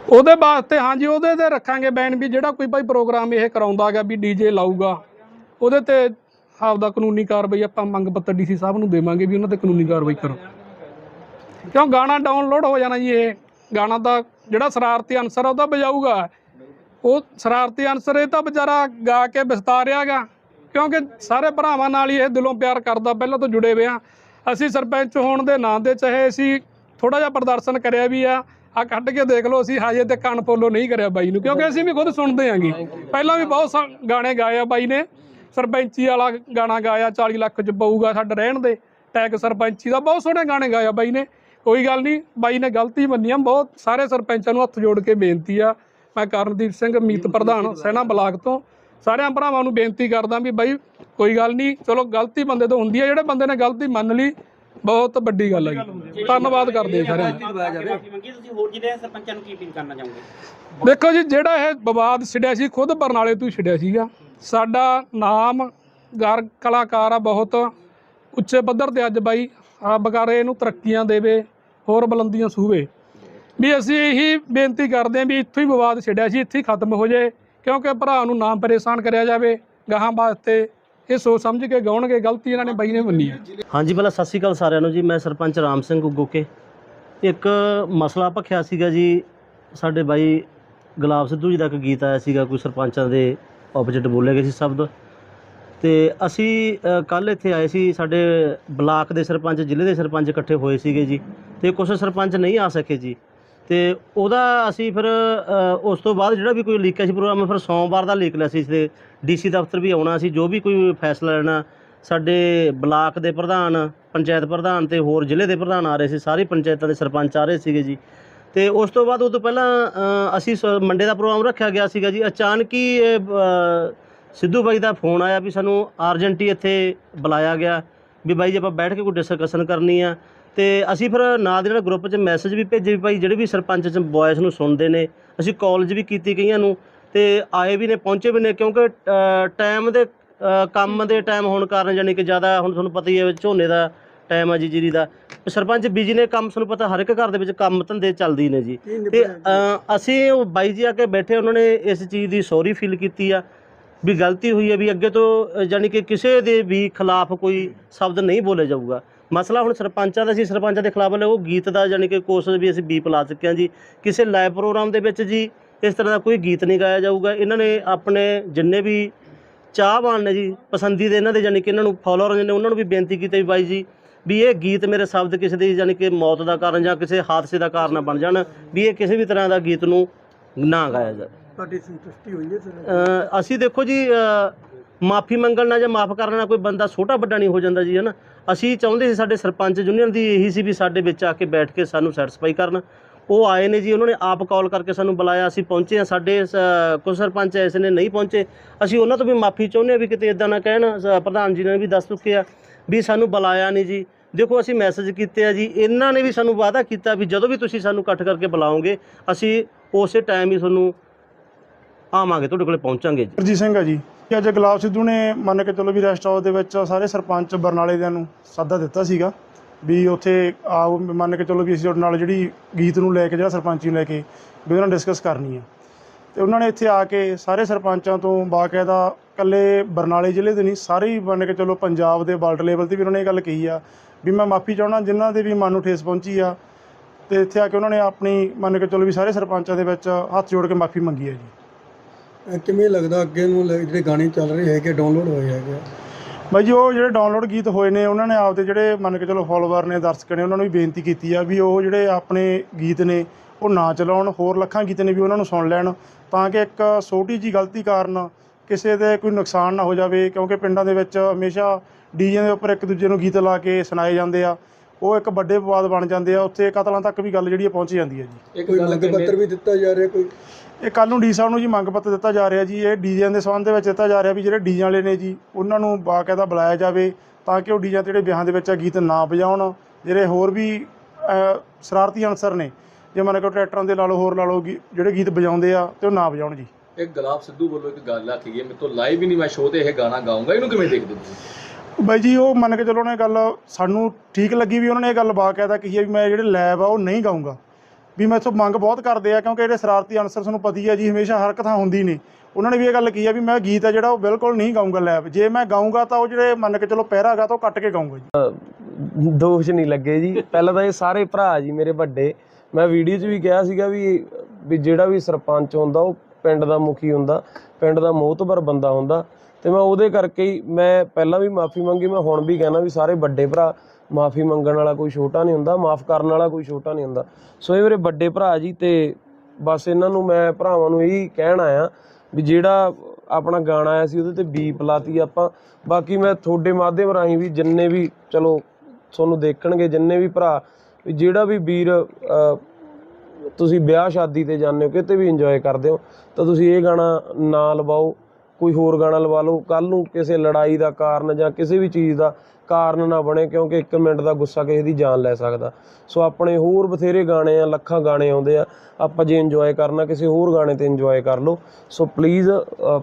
ਉਹਦੇ ਵਾਸਤੇ ਹਾਂਜੀ, ਉਹਦੇ ਤੇ ਰੱਖਾਂਗੇ ਬੈਨ ਵੀ ਜਿਹੜਾ ਕੋਈ ਭਾਈ ਪ੍ਰੋਗਰਾਮ ਇਹ ਕਰਾਉਂਦਾ ਹੈਗਾ ਵੀ ਡੀਜੇ ਲਾਊਗਾ, ਉਹਦੇ ਤੇ ਆਪਦਾ ਕਾਨੂੰਨੀ ਕਾਰਵਾਈ ਆਪਾਂ ਮੰਗ ਪੱਤਰ ਡੀਸੀ ਸਾਹਿਬ ਨੂੰ ਦੇਵਾਂਗੇ ਵੀ ਉਹਨਾਂ ਤੇ ਕਾਨੂੰਨੀ ਕਾਰਵਾਈ ਕਰੋ। ਕਿਉਂ ਗਾਣਾ ਡਾਊਨਲੋਡ ਹੋ ਜਾਣਾ ਜੀ ਇਹ, ਗਾਣਾ ਦਾ ਜਿਹੜਾ ਸ਼ਰਾਰਤੀ ਅਨਸਰ ਆ ਉਹਦਾ ਵਜਾਊਗਾ। ਉਹ ਸ਼ਰਾਰਤੀ ਅਨਸਰ ਇਹ ਤਾਂ ਵਿਚਾਰਾ ਗਾ ਕੇ ਵਿਸਤਾਰਿਆਗਾ ਕਿਉਂਕਿ ਸਾਰੇ ਭਰਾਵਾਂ ਨਾਲ ਹੀ ਇਹ ਦਿਲੋਂ ਪਿਆਰ ਕਰਦਾ, ਪਹਿਲਾਂ ਤੋਂ ਜੁੜੇ ਹੋਏ ਆ। ਅਸੀਂ ਸਰਪੰਚ ਹੋਣ ਦੇ ਨਾਂ ਦੇ ਚਾਹੇ ਅਸੀਂ ਥੋੜਾ ਜਿਹਾ ਪ੍ਰਦਰਸ਼ਨ ਕਰਿਆ ਵੀ ਆ ਆ ਕੱਢ ਕੇ ਦੇਖ ਲਓ, ਅਸੀਂ ਹਜੇ ਤੇ ਕੰਨ ਫੋਲੋ ਨਹੀਂ ਕਰਿਆ ਬਾਈ ਨੂੰ, ਕਿਉਂਕਿ ਅਸੀਂ ਵੀ ਖੁਦ ਸੁਣਦੇ ਆਂਗੇ ਪਹਿਲਾਂ ਵੀ ਬਹੁਤ ਸਾ- ਗਾਣੇ ਗਾਏ ਆ ਬਾਈ ਨੇ। ਸਰਪੰਚੀ ਵਾਲਾ ਗਾਣਾ ਗਾਇਆ 40 ਲੱਖ ਚ ਪਊਗਾ ਸਾਡਾ ਰਹਿਣ ਦੇ। ਟੈਗ ਸਰਪੰਚੀ ਦਾ ਬਹੁਤ ਸੋਹਣੇ ਗਾਣੇ ਗਾਇਆ ਬਾਈ ਨੇ। ਕੋਈ ਗੱਲ ਨਹੀਂ, ਬਾਈ ਨੇ ਗਲਤੀ ਮੰਨੀ ਆ, ਬਹੁਤ ਸਾਰੇ ਸਰਪੰਚਾਂ ਨੂੰ ਹੱਥ ਜੋੜ ਕੇ ਬੇਨਤੀ ਆ। ਮੈਂ ਕਰਨਦੀਪ ਸਿੰਘ, ਮੀਤ ਪ੍ਰਧਾਨ, ਸੈਨਾ ਬਲਾਕ ਤੋਂ। ਸਾਰਿਆਂ ਭਰਾਵਾਂ ਨੂੰ ਬੇਨਤੀ ਕਰਦਾ ਵੀ ਬਾਈ, ਕੋਈ ਗੱਲ ਨਹੀਂ, ਚਲੋ ਗਲਤੀ ਬੰਦੇ ਤੋਂ ਹੁੰਦੀ ਆ, ਜਿਹੜੇ ਬੰਦੇ ਨੇ ਗਲਤੀ ਮੰਨ ਲਈ ਬਹੁਤ ਵੱਡੀ ਗੱਲ ਹੈ ਜੀ। ਧੰਨਵਾਦ ਕਰਦੇ ਹਾਂ। ਸਾਰਿਆਂ ਦਾ ਮਾਫੀ ਮੰਗੀ ਤੁਸੀਂ ਹੋਰ ਜਿਹੜੇ ਸਰਪੰਚਾਂ ਨੂੰ ਕੀ ਅਪੀਲ ਕਰਨਾ ਚਾਹੋਗੇ? ਦੇਖੋ ਜੀ ਜਿਹੜਾ ਇਹ ਵਿਵਾਦ ਛਿੜਿਆ ਸੀ ਖੁਦ ਬਰਨਾਲੇ ਤੋਂ ਹੀ ਛਿੜਿਆ ਸੀਗਾ। ਸਾਡਾ ਨਾਮ ਗਰ ਕਲਾਕਾਰ ਆ ਬਹੁਤ ਉੱਚੇ ਪੱਧਰ ਤੇ ਅੱਜ ਬਾਈ ਰੱਬ ਕਰੇ ਇਹਨੂੰ ਤਰੱਕੀਆਂ ਦੇਵੇ ਹੋਰ ਬੁਲੰਦੀਆਂ ਸੂਵੇ। ਵੀ ਅਸੀਂ ਇਹੀ ਬੇਨਤੀ ਕਰਦੇ ਹਾਂ ਵੀ ਇੱਥੋਂ ਹੀ ਵਿਵਾਦ ਛਿੜਿਆ ਸੀ ਇੱਥੇ ਹੀ ਖਤਮ ਹੋ ਜਾਏ ਕਿਉਂਕਿ ਭਰਾ ਨੂੰ ਨਾ ਪਰੇਸ਼ਾਨ ਕਰਿਆ ਜਾਵੇ ਗਾਹਾਂ ਵਾਸਤੇ ਇਹ ਸੋਚ ਸਮਝ ਕੇ ਗਾਉਣਗੇ, ਗਲਤੀ ਇਹਨਾਂ ਨੇ ਬਾਈ ਨੇ ਮੰਨੀ ਹੈ। ਹਾਂਜੀ, ਪਹਿਲਾਂ ਸਤਿ ਸ਼੍ਰੀ ਅਕਾਲ ਸਾਰਿਆਂ ਨੂੰ ਜੀ, ਮੈਂ ਸਰਪੰਚ ਰਾਮ ਸਿੰਘ ਗੁੱਗੋਕੇ ਇੱਕ ਮਸਲਾ ਭਖਿਆ ਸੀਗਾ ਜੀ, ਸਾਡੇ ਬਾਈ ਗੁਲਾਬ ਸਿੱਧੂ ਜੀ ਦਾ ਇੱਕ ਗੀਤ ਆਇਆ ਸੀਗਾ, ਕੋਈ ਸਰਪੰਚਾਂ ਦੇ ਆਪੋਜੀਟ ਬੋਲੇ ਗਏ ਸੀ ਸ਼ਬਦ। ਤੇ ਅਸੀਂ ਕੱਲ ਇੱਥੇ ਆਏ ਸੀ, ਸਾਡੇ ਬਲਾਕ ਦੇ ਸਰਪੰਚ, ਜ਼ਿਲ੍ਹੇ ਦੇ ਸਰਪੰਚ ਇਕੱਠੇ ਹੋਏ ਸੀਗੇ ਜੀ। ਤੇ ਕੁਝ ਸਰਪੰਚ ਨਹੀਂ ਆ ਸਕੇ ਜੀ। ਤੇ ਉਹਦਾ ਅਸੀਂ ਫਿਰ ਅ, ਉਸ ਤੋਂ ਬਾਅਦ ਜਿਹੜਾ ਵੀ ਕੋਈ ਲੀਕੇਜ ਪ੍ਰੋਗਰਾਮ ਫਿਰ ਸੋਮਵਾਰ ਦਾ ਲੀਕ ਲਿਆ ਸੀ ਤੇ ਡੀਸੀ ਦਫ਼ਤਰ ਵੀ ਆਉਣਾ ਸੀ ਜੋ ਵੀ ਕੋਈ ਫੈਸਲਾ ਲੈਣਾ ਸਾਡੇ ਬਲਾਕ ਦੇ ਪ੍ਰਧਾਨ ਪੰਚਾਇਤ ਪ੍ਰਧਾਨ ਤੇ ਹੋਰ ਜ਼ਿਲ੍ਹੇ ਦੇ ਪ੍ਰਧਾਨ ਆ ਰਹੇ ਸੀ ਸਾਰੀ ਪੰਚਾਇਤਾਂ ਦੇ ਸਰਪੰਚ ਆ ਰਹੇ ਸੀਗੇ ਜੀ। ਤੇ ਉਸ ਤੋਂ ਬਾਅਦ ਉਹ ਤੋਂ ਪਹਿਲਾਂ ਅ, ਅਸੀਂ ਸ- ਮੰਡੇ ਦਾ ਪ੍ਰੋਗਰਾਮ ਰੱਖਿਆ ਗਿਆ ਸੀਗਾ ਜੀ। ਅਚਾਨਕ ਹੀ ਇਹ, ਅ, ਸਿੱਧੂ ਬਾਈ ਦਾ ਫੋਨ ਆਇਆ ਵੀ ਸਾਨੂੰ ਅਰਜੈਂਟੀ ਇੱਥੇ ਬੁਲਾਇਆ ਗਿਆ ਵੀ ਬਾਈ ਜੀ ਆਪਾਂ ਬੈਠ ਕੇ ਕੋਈ ਡਿਸਕਸ਼ਨ ਕਰਨੀ ਆ। ਤੇ ਅਸੀਂ ਫਿਰ ਨਾਲ ਦੇ ਨਾਲ ਗਰੁੱਪ 'ਚ ਮੈਸੇਜ ਵੀ ਭੇਜੇ ਵੀ ਭਾਈ ਜਿਹੜੇ ਵੀ ਸਰਪੰਚ ਚ ਵੌਇਸ ਨੂੰ ਸੁਣਦੇ ਨੇ ਅਸੀਂ ਕਾਲਜ ਵੀ ਕੀਤੀ ਕਈਆਂ ਨੂੰ ਤੇ ਆਏ ਵੀ ਨੇ ਪਹੁੰਚੇ ਵੀ ਨੇ ਕਿਉਂਕਿ ਟਾਈਮ ਦੇ ਕੰਮ ਦੇ ਟਾਈਮ ਹੋਣ ਕਾਰਨ ਯਾਨੀ ਕਿ ਜ਼ਿਆਦਾ ਹੁਣ ਤੁਹਾਨੂੰ ਪਤਾ ਹੀ ਹੈ ਝੋਨੇ ਦਾ ਟਾਈਮ ਆ ਜੀ ਜੀਰੀ ਦਾ ਸਰਪੰਚ ਬਿਜ਼ੀ ਨੇ ਕੰਮ ਤੁਹਾਨੂੰ ਪਤਾ ਹਰ ਇੱਕ ਘਰ ਦੇ ਵਿੱਚ ਕੰਮ ਧੰਦੇ ਚੱਲਦੀ ਨੇ ਜੀ। ਤੇ ਅਸੀਂ ਉਹ ਬਾਈ ਜੀ ਆ ਕੇ ਬੈਠੇ ਉਹਨਾਂ ਨੇ ਇਸ ਚੀਜ਼ ਦੀ ਸੌਰੀ ਫੀਲ ਕੀਤੀ ਆ ਵੀ ਗਲਤੀ ਹੋਈ ਹੈ ਵੀ ਅੱਗੇ ਤੋਂ ਯਾਨੀ ਕਿ ਕਿਸੇ ਦੇ ਵੀ ਖਿਲਾਫ ਕੋਈ ਸ਼ਬਦ ਨਹੀਂ ਬੋਲੇ ਜਾਊਗਾ। ਮਸਲਾ ਹੁਣ ਸਰਪੰਚਾਂ ਦਾ ਸੀ ਸਰਪੰਚਾਂ ਦੇ ਖਿਲਾਫ ਉਹ ਗੀਤ ਦਾ ਯਾਨੀ ਕਿ ਕੋਸ਼ਿਸ਼ ਵੀ ਅਸੀਂ ਬੀਪ ਲਾ ਚੁੱਕੇ ਹਾਂ ਜੀ। ਕਿਸੇ ਲਾਈਵ ਪ੍ਰੋਗਰਾਮ ਦੇ ਵਿੱਚ ਜੀ ਇਸ ਤਰ੍ਹਾਂ ਦਾ ਕੋਈ ਗੀਤ ਨਹੀਂ ਗਾਇਆ ਜਾਊਗਾ। ਇਹਨਾਂ ਨੇ ਆਪਣੇ ਜਿੰਨੇ ਵੀ ਚਾਹਵਾਨ ਨੇ ਜੀ ਪਸੰਦੀ ਦੇ ਇਹਨਾਂ ਦੇ ਯਾਨੀ ਕਿ ਇਹਨਾਂ ਨੂੰ ਫਾਲੋਅਰ ਨੇ ਉਹਨਾਂ ਨੂੰ ਵੀ ਬੇਨਤੀ ਕੀਤੀ ਵੀ ਬਾਈ ਜੀ ਵੀ ਇਹ ਗੀਤ ਮੇਰੇ ਸ਼ਬਦ ਕਿਸੇ ਦੀ ਯਾਨੀ ਕਿ ਮੌਤ ਦਾ ਕਾਰਨ ਜਾਂ ਕਿਸੇ ਹਾਦਸੇ ਦਾ ਕਾਰਨ ਬਣ ਜਾਣ ਵੀ ਇਹ ਕਿਸੇ ਵੀ ਤਰ੍ਹਾਂ ਦਾ ਗੀਤ ਨੂੰ ਨਾ ਗਾਇਆ ਜਾਵੇ। ਤੁਹਾਡੀ ਸੰਤੁਸ਼ਟੀ ਹੋਈ ਹੈ ਅਸੀਂ ਦੇਖੋ ਜੀ ਮਾਫੀ ਮੰਗਣ ਨਾਲ ਜਾਂ ਮਾਫ ਕਰਨ ਨਾਲ ਕੋਈ ਬੰਦਾ ਛੋਟਾ ਵੱਡਾ ਨਹੀਂ ਹੋ ਜਾਂਦਾ ਜੀ, ਹਨਾ? ਅਸੀਂ ਚਾਹੁੰਦੇ ਸੀ ਸਾਡੇ ਸਰਪੰਚ ਯੂਨੀਅਨ ਦੀ ਇਹੀ ਸੀ ਵੀ ਸਾਡੇ ਵਿੱਚ ਆ ਕੇ ਬੈਠ ਕੇ ਸਾਨੂੰ ਸੈਟੀਸਫਾਈ ਕਰਨ। ਉਹ ਆਏ ਨੇ ਜੀ, ਉਹਨਾਂ ਨੇ ਆਪ ਕਾਲ ਕਰਕੇ ਸਾਨੂੰ ਬੁਲਾਇਆ, ਅਸੀਂ ਪਹੁੰਚੇ ਆ ਸਾਡੇ ਸ- ਕੁਝ ਸਰਪੰਚ ਐਸੇ ਨੇ ਨਹੀਂ ਪਹੁੰਚੇ। ਅਸੀਂ ਉਹਨਾਂ ਤੋਂ ਵੀ ਮਾਫੀ ਚਾਹੁੰਦੇ ਆ ਵੀ ਕਿਤੇ ਇਦਾਂ ਨਾ ਕਹਿਣ, ਸ- ਪ੍ਰਧਾਨ ਜੀ ਨੇ ਵੀ ਦੱਸ ਚੁੱਕੇ ਆ ਵੀ ਸਾਨੂੰ ਬੁਲਾਇਆ ਨਹੀਂ ਜੀ। ਦੇਖੋ, ਅਸੀਂ ਮੈਸੇਜ ਕੀਤੇ ਆ ਜੀ, ਇਹਨਾਂ ਨੇ ਵੀ ਸਾਨੂੰ ਵਾਅਦਾ ਕੀਤਾ ਵੀ ਜਦੋਂ ਵੀ ਤੁਸੀਂ ਸਾਨੂੰ ਇਕੱਠ ਕਰਕੇ ਬੁਲਾਓਗੇ, ਅਸੀਂ ਉਸੇ ਟਾਈਮ ਹੀ ਤੁਹਾਨੂੰ ਆਵਾਂਗੇ, ਤੁਹਾਡੇ ਕੋਲੇ ਪਹੁੰਚਾਂਗੇ ਜੀ। ਹਰਜੀਤ ਸਿੰਘ ਆ ਜੀ। ਕਿ ਅੱਜ ਗੁਲਾਬ ਸਿੱਧੂ ਨੇ ਮੰਨ ਕੇ ਚਲੋ ਵੀ ਰੈਸਟ ਹਾਊਸ ਦੇ ਵਿੱਚ ਸਾਰੇ ਸਰਪੰਚ ਬਰਨਾਲੇ ਦਿਆਂ ਨੂੰ ਸਾਦਾ ਦਿੱਤਾ ਸੀਗਾ ਵੀ ਉੱਥੇ ਆਓ, ਮੰਨ ਕੇ ਚਲੋ ਵੀ ਅਸੀਂ ਤੁਹਾਡੇ ਨਾਲ ਜਿਹੜੀ ਗੀਤ ਨੂੰ ਲੈ ਕੇ, ਜਿਹੜਾ ਸਰਪੰਚੀ ਨੂੰ ਲੈ ਕੇ ਵੀ ਉਹਨਾਂ ਨਾਲ ਡਿਸਕਸ ਕਰਨੀ ਆ। ਤੇ ਉਹਨਾਂ ਨੇ ਇੱਥੇ ਆ ਕੇ ਸਾਰੇ ਸਰਪੰਚਾਂ ਤੋਂ ਬਾਕਾਇਦਾ ਇਕੱਲੇ ਬਰਨਾਲੇ ਜ਼ਿਲ੍ਹੇ ਦੇ ਨਹੀਂ, ਸਾਰੇ ਹੀ ਮੰਨ ਕੇ ਚਲੋ ਪੰਜਾਬ ਦੇ ਵਰਲਡ ਲੈਵਲ ਤੇ ਵੀ ਉਹਨਾਂ ਨੇ ਇਹ ਗੱਲ ਕਹੀ ਆ ਵੀ ਮੈਂ ਮਾਫੀ ਚਾਹਣਾ ਜਿਨ੍ਹਾਂ ਦੇ ਵੀ ਮਨ ਨੂੰ ਠੇਸ ਪਹੁੰਚੀ ਆ ਤੇ ਇੱਥੇ ਆ ਕੇ ਉਹਨਾਂ ਨੇ ਆਪਣੀ ਮੰਨ ਕੇ ਚਲੋ ਵੀ ਸਾਰੇ ਸਰਪੰਚਾਂ ਦੇ ਵਿੱਚ ਹੱਥ ਜੋੜ ਕੇ ਮਾਫੀ ਮੰਗੀ ਹੈ ਜੀ। ਕਿਵੇਂ ਲੱਗਦਾ ਅੱਗੇ ਨੂੰ ਲੈ- ਜਿਹੜੇ ਗਾਣੇ ਚੱਲ ਰਹੇ ਹੈਗੇ ਡਾਊਨਲੋਡ ਹੋਏ ਹੈਗੇ ਬਾਈ ਜੀ, ਉਹ ਜਿਹੜੇ ਡਾਊਨਲੋਡ ਗੀਤ ਹੋਏ ਨੇ, ਉਹਨਾਂ ਨੇ ਆਪਦੇ ਜਿਹੜੇ ਮੰਨ ਕੇ ਚਲੋ ਫੋਲੋਵਰ ਨੇ, ਦਰਸ਼ਕ ਨੇ, ਉਹਨਾਂ ਨੂੰ ਵੀ ਬੇਨਤੀ ਕੀਤੀ ਆ ਵੀ ਉਹ ਜਿਹੜੇ ਆਪਣੇ ਗੀਤ ਨੇ, ਉਹ ਨਾ ਚਲਾਉਣ, ਹੋਰ ਲੱਖਾਂ ਗੀਤ ਨੇ ਵੀ ਉਹਨਾਂ ਨੂੰ ਸੁਣ ਲੈਣ, ਤਾਂ ਕਿ ਇੱਕ ਛੋਟੀ ਜੀ ਗਲਤੀ ਕਾਰਨ ਕਿਸੇ ਦੇ ਕੋਈ ਨੁਕਸਾਨ ਨਾ ਹੋ ਜਾਵੇ, ਕਿਉਂਕਿ ਪਿੰਡਾਂ ਦੇ ਵਿੱਚ ਹਮੇਸ਼ਾ ਡੀਜੇ ਦੇ ਉੱਪਰ ਇੱਕ ਦੂਜੇ ਨੂੰ ਗੀਤ ਲਾ ਕੇ ਸੁਣਾਏ ਜਾਂਦੇ ਆ। ਉਹ ਇੱਕ ਵੱਡੇ ਵਿਵਾਦ ਬਣ ਜਾਂਦੇ ਆ ਉੱਥੇ ਕਤਲਾਂ ਤੱਕ ਵੀ ਗੱਲ ਜਿਹੜੀ ਆ ਪਹੁੰਚ ਜਾਂਦੀ ਹੈ ਜੀ। ਕੋਈ ਮੰਗ ਪੱਤਰ ਵੀ ਦਿੱਤਾ ਜਾ ਰਿਹਾ ਕੋਈ? ਇਹ ਕੱਲ ਨੂੰ ਡੀ ਸਾਹਿਬ ਨੂੰ ਜੀ ਮੰਗ ਪੱਤਰ ਦਿੱਤਾ ਜਾ ਰਿਹਾ ਜੀ ਇਹ ਡੀਜਿਆਂ ਦੇ ਸੰਬੰਧ ਦੇ ਵਿੱਚ ਦਿੱਤਾ ਜਾ ਰਿਹਾ ਵੀ ਜਿਹੜੇ ਡੀਜੇ ਵਾਲੇ ਨੇ ਜੀ ਉਹਨਾਂ ਨੂੰ ਬਾਕਾਇਦਾ ਬੁਲਾਇਆ ਜਾਵੇ ਤਾਂ ਕਿ ਉਹ ਡੀਜਿਆਂ ਤੇ ਜਿਹੜੇ ਵਿਆਹਾਂ ਦੇ ਵਿੱਚ ਆ ਗੀਤ ਨਾ ਵਜਾਉਣ। ਜਿਹੜੇ ਹੋਰ ਵੀ ਸ਼ਰਾਰਤੀ ਅਨਸਰ ਨੇ ਜੇ ਮੰਨ ਕੇ ਟਰੈਕਟਰਾਂ ਦੇ ਲਾ ਲਓ ਹੋਰ ਲਾ ਲਓ ਜਿਹੜੇ ਗੀਤ ਵਜਾਉਂਦੇ ਆ ਤੇ ਉਹ ਨਾ ਵਜਾਉਣ ਜੀ। ਇੱਕ ਗੁਲਾਬ ਸਿੱਧੂ ਵੱਲੋਂ ਇੱਕ ਗੱਲ ਆਖੀ ਹੈ, ਮੇਰੇ ਤੋਂ ਲਾਈਵ ਹੀ ਨਹੀਂ ਮੈਂ ਸ਼ੋਅ ਤੇ ਇਹ ਗਾਣਾ ਗਾਉਂਗਾ ਇਹਨੂੰ ਕਿਵੇਂ ਦੇਖਦੇ ਹੋ ਤੁਸੀਂ? ਬਾਈ ਜੀ, ਉਹ ਮੰਨ ਕੇ ਚਲੋ ਉਹਨੇ ਗੱਲ ਸਾਨੂੰ ਠੀਕ ਲੱਗੀ ਵੀ ਉਹਨਾਂ ਨੇ ਇਹ ਗੱਲ ਬਾਕਾਇਦਾ ਕਹੀ ਹੈ ਵੀ ਮੈਂ ਜਿਹੜੇ ਲੈਬ ਆ, ਉਹ ਨਹੀਂ ਗਾਉਂਗਾ। ਵੀ ਮੈਂ ਮੈਥੋਂ ਮੰਗ ਬਹੁਤ ਕਰਦੇ ਆ, ਕਿਉਂਕਿ ਜਿਹੜੇ ਸ਼ਰਾਰਤੀ ਅਨਸਰ ਤੁਹਾਨੂੰ ਪਤੀ ਆ ਜੀ, ਹਮੇਸ਼ਾ ਹਰ ਇੱਕ ਥਾਂ ਹੁੰਦੀ ਨੇ। ਉਹਨਾਂ ਨੇ ਵੀ ਇਹ ਗੱਲ ਕਹੀ ਆ ਵੀ ਮੈਂ ਗੀਤ ਆ ਜਿਹੜਾ ਉਹ ਬਿਲਕੁਲ ਨਹੀਂ ਗਾਉਂਗਾ ਲੈਬ। ਜੇ ਮੈਂ ਗਾਉਂਗਾ ਤਾਂ ਉਹ ਜਿਹੜੇ ਮੰਨ ਕੇ ਚਲੋ ਪਹਿਰਾ ਹੈਗਾ ਤਾਂ ਉਹ ਕੱਟ ਕੇ ਗਾਉਂਗਾ ਜੀ। ਦੋਸ਼ ਨਹੀਂ ਲੱਗੇ ਜੀ। ਪਹਿਲਾਂ ਤਾਂ ਇਹ ਸਾਰੇ ਭਰਾ ਜੀ ਮੇਰੇ ਵੱਡੇ, ਮੈਂ ਵੀਡੀਓ 'ਚ ਵੀ ਕਿਹਾ ਸੀਗਾ ਵੀ ਵੀ ਜਿਹੜਾ ਵੀ ਸਰਪੰਚ ਹੁੰਦਾ, ਉਹ ਪਿੰਡ ਦਾ ਮੁਖੀ ਹੁੰਦਾ, ਪਿੰਡ ਦਾ ਮੋਹਤਬਰ ਬੰਦਾ ਹੁੰਦਾ। ਤੇ ਮੈਂ ਉਹਦੇ ਕਰਕੇ ਹੀ ਮੈਂ ਪਹਿਲਾਂ ਵੀ ਮਾਫੀ ਮੰਗੀ, ਮੈਂ ਹੁਣ ਵੀ ਕਹਿਣਾ ਵੀ ਸਾਰੇ ਵੱਡੇ ਭਰਾ ਮਾਫੀ ਮੰਗਣ ਵਾਲਾ ਕੋਈ ਛੋਟਾ ਨਹੀਂ ਹੁੰਦਾ, ਮਾਫ ਕਰਨ ਵਾਲਾ ਕੋਈ ਛੋਟਾ ਨਹੀਂ ਹੁੰਦਾ। ਸੋ ਇਹ ਮੇਰੇ ਵੱਡੇ ਭਰਾ ਜੀ ਤੇ ਬਸ ਇਹਨਾਂ ਨੂੰ ਮੈਂ ਭਰਾਵਾਂ ਨੂੰ ਇਹੀ ਕਹਿਣ ਆਇਆ ਵੀ ਜਿਹੜਾ ਆਪਣਾ ਗਾਣਾ ਆਇਆ ਸੀ ਉਹਦੇ ਤੇ ਬੀਪ ਲਾਤੀ ਆਪਾਂ। ਬਾਕੀ ਮੈਂ ਤੁਹਾਡੇ ਮਾਧਿਅਮ ਰਾਹੀਂ ਵੀ ਜਿੰਨੇ ਵੀ ਚਲੋ ਤੁਹਾਨੂੰ ਦੇਖਣਗੇ, ਜਿੰਨੇ ਵੀ ਭਰਾ, ਵੀ ਜਿਹੜਾ ਵੀ ਵੀਰ ਤੁਸੀਂ ਵਿਆਹ ਸ਼ਾਦੀ ਤੇ ਜਾਂਦੇ ਹੋ, ਕਿਤੇ ਵੀ ਇੰਜੋਏ ਕਰਦੇ ਹੋ, ਤਾਂ ਤੁਸੀਂ ਇਹ ਗਾਣਾ ਨਾ ਲਵਾਓ। ਕੋਈ ਹੋਰ ਗਾਣਾ ਲਵਾ ਲਓ ਕੱਲ ਨੂੰ ਕਿਸੇ ਲੜਾਈ ਦਾ ਕਾਰਨ ਜਾਂ ਕਿਸੇ ਵੀ ਚੀਜ਼ ਦਾ ਕਾਰਨ ਨਾ ਬਣੇ, ਕਿਉਂਕਿ 1 ਮਿੰਟ ਦਾ ਗੁੱਸਾ ਕਿਸੇ ਦੀ ਜਾਨ ਲੈ ਸਕਦਾ। ਸੋ ਆਪਣੇ ਹੋਰ ਬਥੇਰੇ ਗਾਣੇ ਆ, ਲੱਖਾਂ ਗਾਣੇ ਆਉਂਦੇ ਆ, ਆਪਾਂ ਜੇ ਇੰਜੋਏ ਕਰਨਾ, ਕਿਸੇ ਹੋਰ ਗਾਣੇ ਤੇ ਇੰਜੋਏ ਕਰ ਲਓ। ਸੋ ਪਲੀਜ਼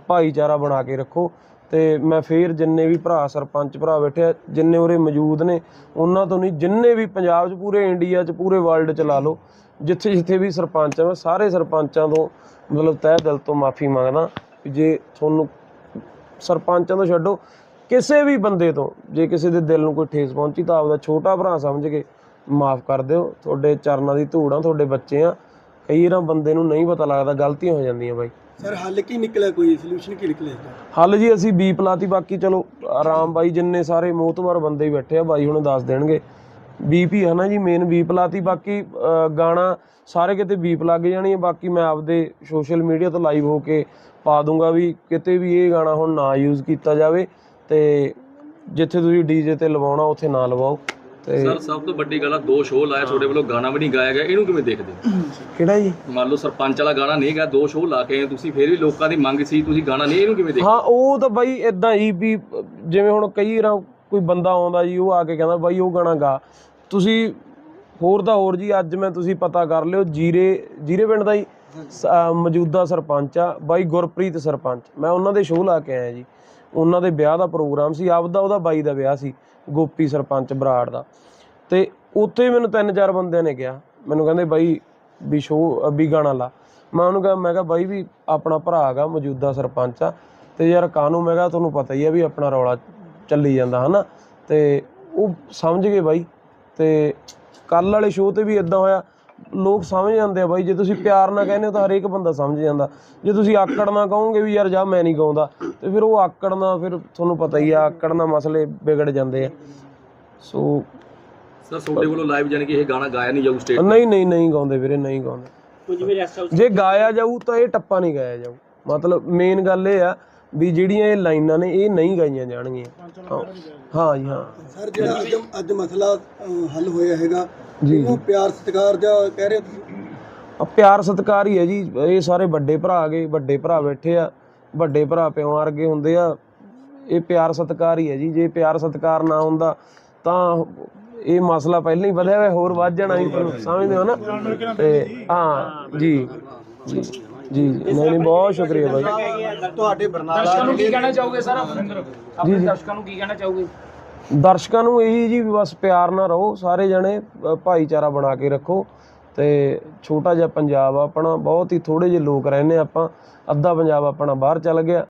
ਭਾਈਚਾਰਾ ਬਣਾ ਕੇ ਰੱਖੋ ਤੇ ਮੈਂ ਫੇਰ ਜਿੰਨੇ ਵੀ ਭਰਾ ਸਰਪੰਚ ਭਰਾ ਬੈਠੇ ਆ, ਜਿੰਨੇ ਉਰੇ ਮੌਜੂਦ ਨੇ, ਉਹਨਾਂ ਤੋਂ ਨਹੀਂ, ਜਿੰਨੇ ਵੀ ਪੰਜਾਬ 'ਚ ਪੂਰੇ ਇੰਡੀਆ 'ਚ, ਪੂਰੇ ਵਰਲਡ 'ਚ ਲਾ ਲਓ ਜਿੱਥੇ ਜਿੱਥੇ ਵੀ ਸਰਪੰਚ ਆ, ਮੈਂ ਸਾਰੇ ਸਰਪੰਚਾਂ ਤੋਂ ਮਤਲਬ ਤਹਿ ਦਿਲ ਤੋਂ ਮਾਫੀ ਮੰਗਦਾ। ਜੇ ਤੁਹਾਨੂੰ ਸਰਪੰਚਾਂ ਤੋਂ ਛੱਡੋ ਕਿਸੇ ਵੀ ਬੰਦੇ ਤੋਂ ਜੇ ਕਿਸੇ ਦੇ ਦਿਲ ਨੂੰ ਕੋਈ ਠੇਸ ਪਹੁੰਚੀ ਤਾਂ ਆਪਦਾ ਛੋਟਾ ਭਰਾ ਸਮਝ ਕੇ ਮਾਫ ਕਰ ਦਿਓ। ਤੁਹਾਡੇ ਚਰਨਾਂ ਦੀ ਧੂੜ ਆ ਤੁਹਾਡੇ ਬੱਚੇ ਆ। ਕਈ ਵਾਰ ਬੰਦੇ ਨੂੰ ਨਹੀਂ ਪਤਾ ਲੱਗਦਾ ਗਲਤੀਆਂ ਹੋ ਜਾਂਦੀਆਂ ਬਾਈ। ਸਰ ਹੱਲ ਕੀ ਨਿਕਲਿਆ ਕੋਈ? ਸੋਲੂਸ਼ਨ ਕੀ ਨਿਕਲਿਆ? ਹੱਲ ਜੀ ਅਸੀਂ ਬੀ ਪਲਾਤੀ ਬਾਕੀ ਚਲੋ ਆਰਾਮ ਬਾਈ ਜਿੰਨੇ ਸਾਰੇ ਮੋਹਤਵਾਰ ਬੰਦੇ ਹੀ ਬੈਠੇ ਆ ਬਾਈ ਹੁਣ ਦੱਸ ਦੇਣਗੇ। ਬੀਪੀ ਹੈ ਨਾ ਜੀ ਮੇਨ ਬੀ ਪਲਾਤੀ ਬਾਕੀ ਗਾਣਾ ਸਾਰੇ ਕਿਤੇ ਬੀਪ ਲੱਗ ਜਾਣੀ ਹੈ ਬਾਕੀ ਮੈਂ ਆਪਦੇ ਸੋਸ਼ਲ ਮੀਡੀਆ ਤੋਂ ਲਾਈਵ ਹੋ ਕੇ ਪਾ ਦੂੰਗਾ ਵੀ ਕਿਤੇ ਵੀ ਇਹ ਗਾਣਾ ਹੁਣ ਨਾ ਯੂਜ਼ ਕੀਤਾ ਜਾਵੇ ਤੇ ਜਿੱਥੇ ਤੁਸੀਂ ਡੀਜੇ ਤੇ ਲਵਾਉਣਾ ਉੱਥੇ ਨਾ ਲਵਾਓ। ਤੇ ਸਰ ਸਭ ਤੋਂ ਵੱਡੀ ਗੱਲ ਆ ਦੋ ਸ਼ੋਅ ਲਾਏ ਤੁਹਾਡੇ ਵੱਲੋਂ ਗਾਣਾ ਵੀ ਨਹੀਂ ਗਾਇਆ ਗਿਆ ਇਹਨੂੰ ਕਿਵੇਂ ਦੇਖਦੇ ਹੋ? ਕਿਹੜਾ ਜੀ? ਮੰਨ ਲਓ ਸਰਪੰਚ ਵਾਲਾ ਗਾਣਾ ਨਹੀਂ ਗਾ ਦੋ ਸ਼ੋਅ ਲਾ ਕੇ ਤੁਸੀਂ ਫਿਰ ਵੀ ਲੋਕਾਂ ਦੀ ਮੰਗ ਸੀ ਤੁਸੀਂ ਗਾਣਾ ਨਹੀਂ ਇਹਨੂੰ ਕਿਵੇਂ ਦੇਖਦੇ ਹਾਂ? ਉਹ ਤਾਂ ਬਾਈ ਇਦਾਂ ਹੀ ਵੀ ਜਿਵੇਂ ਹੁਣ ਕਈ ਵਾਰ ਕੋਈ ਬੰਦਾ ਆਉਂਦਾ ਜੀ ਉਹ ਆ ਕੇ ਕਹਿੰਦਾ ਬਾਈ ਉਹ ਗਾਣਾ ਗਾ। ਤੁਸੀਂ ਹੋਰ ਦਾ ਹੋਰ ਜੀ, ਅੱਜ ਮੈਂ ਤੁਸੀਂ ਪਤਾ ਕਰ ਲਿਓ, ਜੀਰੇ ਜੀਰੇ ਪਿੰਡ ਦਾ ਹੀ ਮੌਜੂਦਾ ਸਰਪੰਚ ਆ, ਬਾਈ ਗੁਰਪ੍ਰੀਤ ਸਰਪੰਚ। ਮੈਂ ਉਹਨਾਂ ਦੇ ਸ਼ੋਅ ਲਾ ਕੇ ਆਇਆ ਜੀ। ਉਹਨਾਂ ਦੇ ਵਿਆਹ ਦਾ ਪ੍ਰੋਗਰਾਮ ਸੀ, ਆਪਦਾ ਉਹਦਾ ਬਾਈ ਦਾ ਵਿਆਹ ਸੀ, ਗੋਪੀ ਸਰਪੰਚ ਬਰਾੜ ਦਾ। ਤੇ ਉੱਥੇ ਮੈਨੂੰ ਤਿੰਨ ਚਾਰ ਬੰਦਿਆਂ ਨੇ ਕਿਹਾ, ਮੈਨੂੰ ਕਹਿੰਦੇ ਬਾਈ ਵੀ ਸ਼ੋਅ ਵੀ ਗਾਣਾ ਲਾ। ਮੈਂ ਉਹਨੂੰ ਕਿਹਾ, ਮੈਂ ਕਿਹਾ ਬਾਈ ਵੀ ਆਪਣਾ ਭਰਾ ਹੈਗਾ, ਮੌਜੂਦਾ ਸਰਪੰਚ ਆ। ਤੇ ਯਾਰ ਕਾਨੂੰ, ਮੈਂ ਕਿਹਾ ਤੁਹਾਨੂੰ ਪਤਾ ਹੀ ਆ ਵੀ ਆਪਣਾ ਰੌਲਾ ਚੱਲੀ ਜਾਂਦਾ, ਹਨਾ? ਤੇ ਉਹ ਸਮਝ ਗਏ ਬਾਈ। ਤੇ ਕੱਲ ਵਾਲੇ ਸ਼ੋਅ ਤੇ ਵੀ ਇਦਾਂ ਹੋਇਆ। ਲੋਕ ਸਮਝ ਜਾਂਦੇ ਆ ਬਾਈ ਜੇ ਤੁਸੀਂ ਪਿਆਰ ਨਾਲ ਕਹਿੰਦੇ ਹੋ ਤਾਂ ਹਰੇਕ ਬੰਦਾ ਸਮਝ ਜਾਂਦਾ। ਜੇ ਤੁਸੀਂ ਆਕੜ ਨਾਲ ਕਹੋਗੇ ਵੀ ਯਾਰ ਜਾ ਮੈਂ ਨਹੀਂ ਗਾਉਂਦਾ ਤੇ ਫਿਰ ਉਹ ਆਕੜ ਨਾਲ ਫਿਰ ਤੁਹਾਨੂੰ ਪਤਾ ਹੀ ਆ ਆਕੜ ਨਾਲ ਮਸਲੇ ਵਿਗੜ ਜਾਂਦੇ ਆ। ਸੋ ਸਰ ਤੁਹਾਡੇ ਵੱਲੋਂ ਲਾਈਵ ਜਾਣੀ ਕਿ ਇਹ ਗਾਣਾ ਗਾਇਆ ਨਹੀਂ ਜਾਊ ਸਟੇਜ ਨਹੀਂ ਨਹੀਂ ਨਹੀਂ ਗਾਉਂਦੇ ਵੀਰੇ ਨਹੀਂ ਗਾਉਂਦੇ। ਜੇ ਗਾਇਆ ਜਾਊ ਤਾਂ ਇਹ ਟੱਪਾ ਨਹੀਂ ਗਾਇਆ ਜਾਊ। ਮਤਲਬ ਮੇਨ ਗੱਲ ਇਹ ਆ ਵੀ ਜਿਹੜੀਆਂ ਇਹ ਲਾਈਨਾਂ ਨੇ ਇਹ ਨਹੀਂ ਗਾਈਆਂ ਜਾਣਗੀਆਂ। ਹਾਂ। ਹਾਂ ਜੀ ਹਾਂ। ਸਰ ਜਿਹੜਾ ਅੱਜ ਅੱਜ ਮਸਲਾ ਹੱਲ ਹੋਇਆ ਹੈਗਾ ਇਹਨੂੰ ਪਿਆਰ ਸਤਿਕਾਰ ਜਾਂ ਕਹਿ ਰਹੇ ਹੋ ਤੁਸੀਂ? ਆ ਪਿਆਰ ਸਤਿਕਾਰ ਹੀ ਹੈ ਜੀ। ਇਹ ਸਾਰੇ ਵੱਡੇ ਭਰਾ ਗਏ ਵੱਡੇ ਭਰਾ ਬੈਠੇ ਆ ਵੱਡੇ ਭਰਾ ਪਿਓ ਵਰਗੇ ਹੁੰਦੇ ਆ। ਇਹ ਪਿਆਰ ਸਤਿਕਾਰ ਹੀ ਹੈ ਜੀ। ਜੇ ਪਿਆਰ ਸਤਿਕਾਰ ਨਾ ਹੁੰਦਾ ਤਾਂ ਇਹ ਮਸਲਾ ਪਹਿਲਾਂ ਹੀ ਵਧਿਆ ਹੋਇਆ ਹੋਰ ਵੱਧ ਜਾਣਾ ਸੀ ਸਮਝਦੇ ਹੋ ਨਾ? ਤੇ ਹਾਂ ਜੀ। ਜੀ। ਜੀ ਨਹੀਂ ਨਹੀਂ ਬਹੁਤ ਸ਼ੁਕਰੀਆ ਬਾਈ। ਤੁਹਾਡੇ ਦਰਸ਼ਕਾਂ ਨੂੰ ਕੀ ਕਹਿਣਾ ਚਾਹੋਗੇ ਸਰ ਆਪਣੇ ਦਰਸ਼ਕਾਂ ਨੂੰ ਕੀ ਕਹਿਣਾ ਚਾਹੋਗੇ? ਦਰਸ਼ਕਾਂ ਨੂੰ ਇਹੀ ਜੀ ਵੀ ਬਸ ਪਿਆਰ ਨਾਲ ਰਹੋ ਸਾਰੇ ਜਣੇ ਭਾਈਚਾਰਾ ਬਣਾ ਕੇ ਰੱਖੋ ਤੇ ਛੋਟਾ ਜਿਹਾ ਪੰਜਾਬ ਆ ਆਪਣਾ ਬਹੁਤ ਹੀ ਥੋੜੇ ਜਿਹੇ ਲੋਕ ਰਹਿੰਦੇ ਆਪਾਂ ਅੱਧਾ ਪੰਜਾਬ ਆਪਣਾ ਬਾਹਰ ਚੱਲ ਗਿਆ।